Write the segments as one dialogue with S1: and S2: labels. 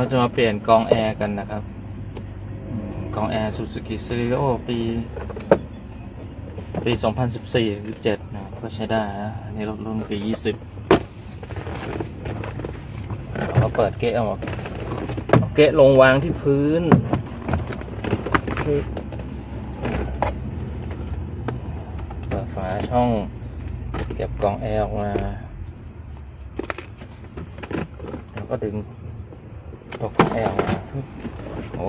S1: เราจะมาเปลี่ยนกองแอร์กันนะครับ กองแอร์ Suzuki s e r i o ปี ปี 2014-17 นะ ก็ใช้ได้นะ อันนี้รถรุ่นปี 20เราเปิดเกะออกเอาเกะลงวางที่พื้น เปิดฝาช่องเก็บกองแอร์ออกมา แล้วก็ดึง ตัวกล่องแอร์มาปึ๊บโอ้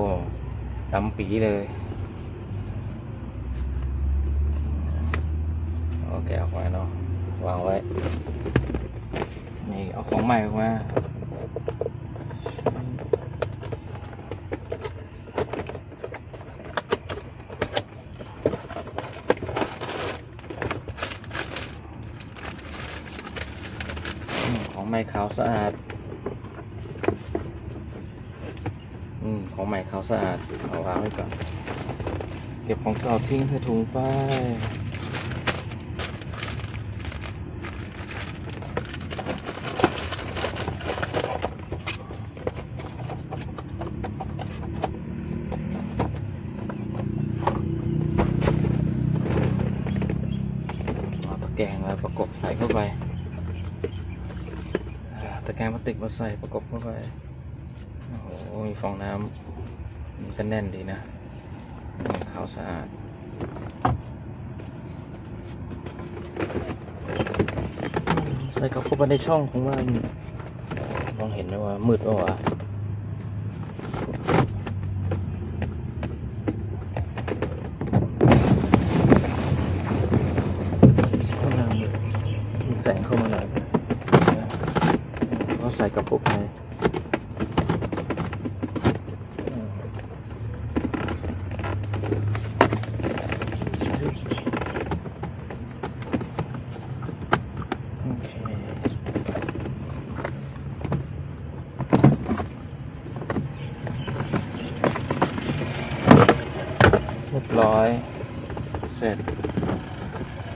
S1: ดำปีเลย โอเคออกมาเนาะ วางไว้ นี่เอาของใหม่ออกมาของใหม่ขาวสะอาด อืม ของใหม่ขาวสะอาดเอาวางไว้ก่อน เก็บของเก่าทิ้งใส่ถุงไปตะแกรงมาประกบใส่เข้าไป ตะแกรงพลาสติกมาใส่ประกบเข้าไป โอ้มีฟองน้ำมันก็แน่นดีนะขาวสะอาดใส่กับเข้าไปในช่องของมันมองเห็นไหมว่า มืดปะวะข้างหน้ามืดมีแสงเข้ามาหน่อยก็ใส่กระปุกไปโอเคเรียบ ร้อยเสร็จ